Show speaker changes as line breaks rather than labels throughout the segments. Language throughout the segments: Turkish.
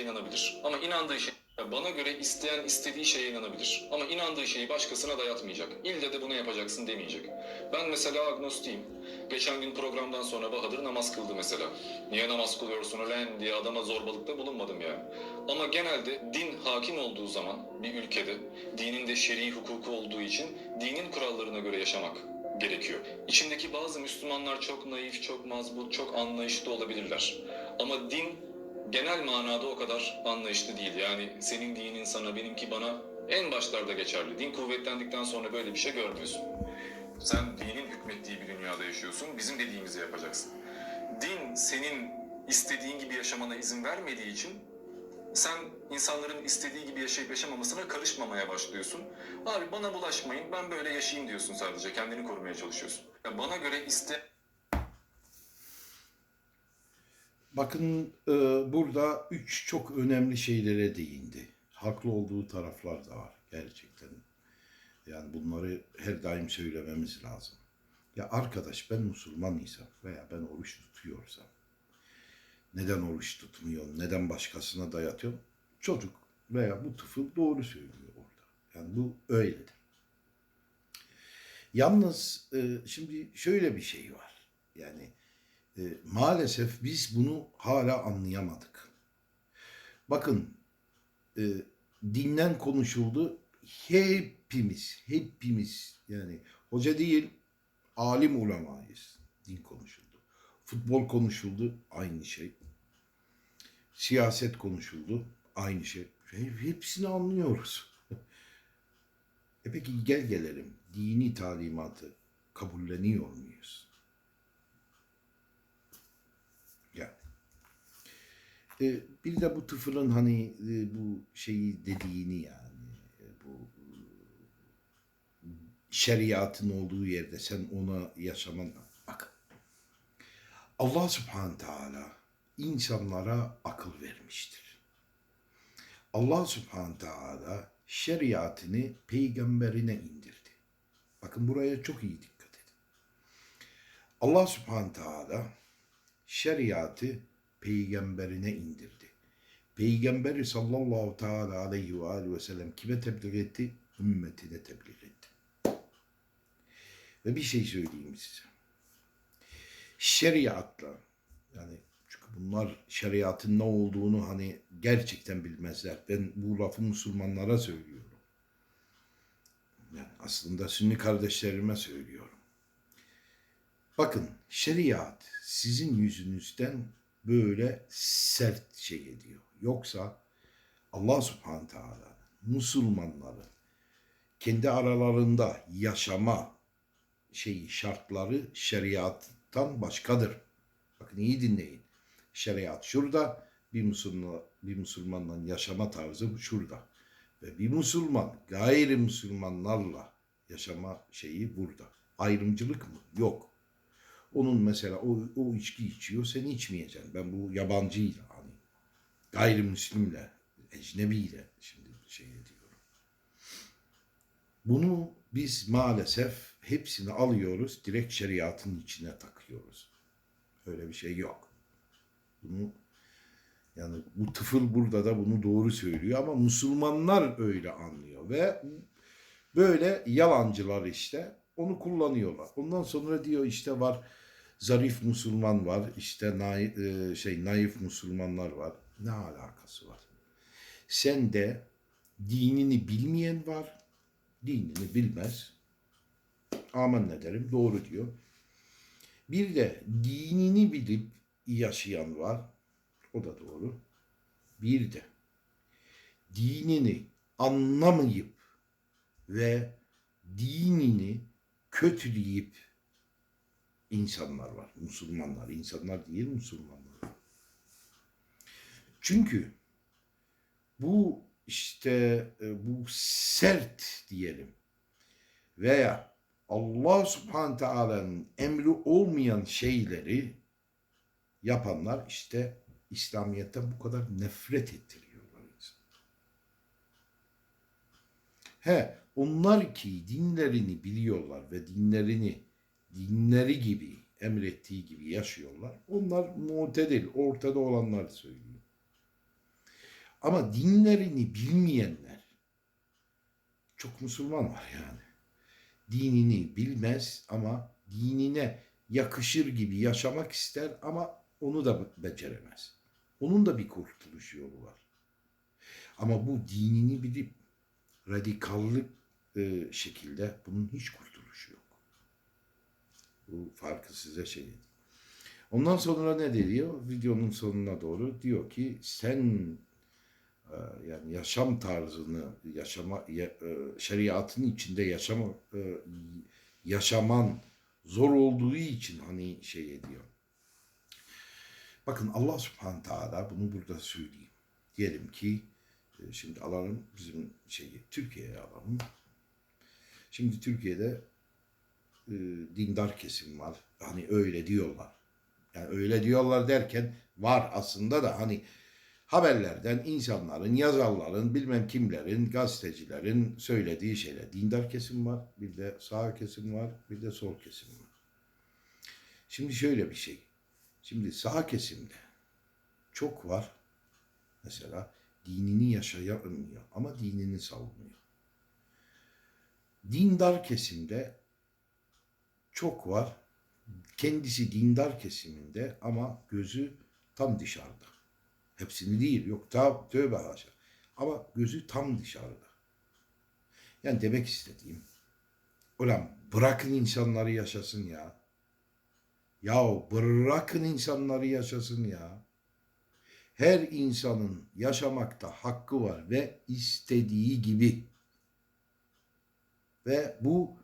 inanabilir. Ama inandığı şey bana göre isteyen istediği şeye inanabilir. Ama inandığı şeyi başkasına dayatmayacak. İlle de bunu yapacaksın demeyecek. Ben mesela agnostiyim. Geçen gün programdan sonra Bahadır namaz kıldı mesela. Niye namaz kılıyorsun ulan diye adama zorbalıkta bulunmadım yani. Ama genelde din hakim olduğu zaman bir ülkede dinin de şer'i hukuku olduğu için dinin kurallarına göre yaşamak gerekiyor. İçindeki bazı Müslümanlar çok naif, çok mazbut, çok anlayışlı olabilirler. Ama din genel manada o kadar anlayışlı değil. Yani senin dinin sana, benimki bana en başlarda geçerli. Din kuvvetlendikten sonra böyle bir şey görmüyorsun. Sen dinin hükmettiği bir dünyada yaşıyorsun, bizim dediğimizi yapacaksın. Din senin istediğin gibi yaşamana izin vermediği için sen insanların istediği gibi yaşayıp yaşamamasına karışmamaya başlıyorsun. Abi bana bulaşmayın, ben böyle yaşayayım diyorsun sadece. Kendini korumaya çalışıyorsun. Bana göre iste
Bakın e, burada üç çok önemli şeylere değindi. Haklı olduğu taraflar da var gerçekten. Yani bunları her daim söylememiz lazım. Ya arkadaş ben Müslüman isem veya ben oruç tutuyorsam neden oruç tutmuyorum, neden başkasına dayatıyorum? Çocuk veya bu tıfıl doğru söylüyor orada. Yani bu öyledir. Yalnız e, şimdi şöyle bir şey var. Yani e, maalesef biz bunu hala anlayamadık. Bakın e, dinden konuşuldu. Hepimiz, hepimiz yani hoca değil alim ulemayız. Din konuşuldu. Futbol konuşuldu. Aynı şey. Siyaset konuşuldu. Aynı şey. He- Hepsini anlıyoruz. e peki gel gelelim. Dini talimatı kabulleniyor muyuz? Yani. E, bir de bu tıfırın hani e, bu şeyi dediğini yani e, bu şeriatın olduğu yerde sen ona yaşaman bak Allah subhanahu teala insanlara akıl vermiştir. Allah subhanahu teala şeriatını peygamberine indirdi. Bakın buraya çok iyi dikkat edin. Allah subhanahu teala şeriatı peygamberine indirdi. Peygamberi sallallahu teala aleyhi ve aleyhi ve sellem kime tebliğ etti? Ümmetine tebliğ etti. Ve bir şey söyleyeyim size. Şeriatla yani çünkü bunlar şeriatın ne olduğunu hani gerçekten bilmezler. Ben bu lafı Müslümanlara söylüyorum. Yani aslında Sünni kardeşlerime söylüyorum. Bakın şeriat sizin yüzünüzden böyle sert şey ediyor. Yoksa Allah subhanahu teala Müslümanları kendi aralarında yaşama şeyi şartları şeriattan başkadır. Bakın iyi dinleyin. Şeriat şurada, bir Müslüman bir Müslümanla yaşama tarzı şurada. Ve bir Müslüman gayrimüslimlerle yaşama şeyi burada. Ayrımcılık mı? Yok. Onun mesela o, o içki içiyor, sen içmeyeceksin. Ben bu yabancıyla hani gayrimüslimle, ecnebiyle şimdi şey ediyorum. Bunu biz maalesef hepsini alıyoruz, direkt şeriatın içine takıyoruz. Öyle bir şey yok. Bunu yani bu tıfıl burada da bunu doğru söylüyor ama Müslümanlar öyle anlıyor ve böyle yalancılar işte onu kullanıyorlar. Ondan sonra diyor işte var zarif Müslüman var, işte naif, şey naif Müslümanlar var. Ne alakası var? Sen de dinini bilmeyen var, dinini bilmez. Aman ne derim, doğru diyor. Bir de dinini bilip yaşayan var. O da doğru. Bir de dinini anlamayıp ve dinini kötüleyip insanlar var. Müslümanlar. insanlar değil Müslümanlar. Çünkü bu işte e, bu sert diyelim veya Allah subhanahu teala'nın emri olmayan şeyleri yapanlar işte İslamiyet'ten bu kadar nefret ettiriyorlar insanı. He, onlar ki dinlerini biliyorlar ve dinlerini dinleri gibi emrettiği gibi yaşıyorlar. Onlar mutedil, ortada olanlar söylüyor. Ama dinlerini bilmeyenler çok Müslüman var yani. Dinini bilmez ama dinine yakışır gibi yaşamak ister ama onu da beceremez. Onun da bir kurtuluş yolu var. Ama bu dinini bilip radikallık e, şekilde bunun hiç kurtuluşu yok. Bu farkı size şey. Ondan sonra ne diyor? Videonun sonuna doğru diyor ki sen e, yani yaşam tarzını yaşama ya- e, şeriatın içinde yaşama e, yaşaman zor olduğu için hani şey ediyor. Bakın Allah Subhanahu Teala bunu burada söyleyeyim. Diyelim ki şimdi alalım bizim şeyi Türkiye'ye alalım. Şimdi Türkiye'de e, dindar kesim var. Hani öyle diyorlar. Yani öyle diyorlar derken var aslında da hani haberlerden insanların, yazarların, bilmem kimlerin, gazetecilerin söylediği şeyler. Dindar kesim var, bir de sağ kesim var, bir de sol kesim var. Şimdi şöyle bir şey. Şimdi sağ kesimde çok var. Mesela dinini yaşayamıyor ama dinini savunuyor. Dindar kesimde çok var. Kendisi dindar kesiminde ama gözü tam dışarıda. Hepsini değil. Yok ta, tövbe haşa. Ama gözü tam dışarıda. Yani demek istediğim. Ulan bırakın insanları yaşasın ya. Ya bırakın insanları yaşasın ya. Her insanın yaşamakta hakkı var ve istediği gibi. Ve bu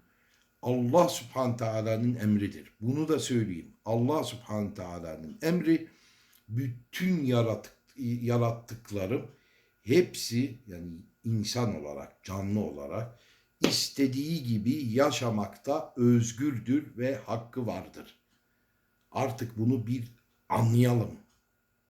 Allah Subhanahu Teala'nın emridir. Bunu da söyleyeyim. Allah Subhanahu Teala'nın emri bütün yaratık, yarattıklarım hepsi yani insan olarak, canlı olarak istediği gibi yaşamakta özgürdür ve hakkı vardır. Artık bunu bir anlayalım.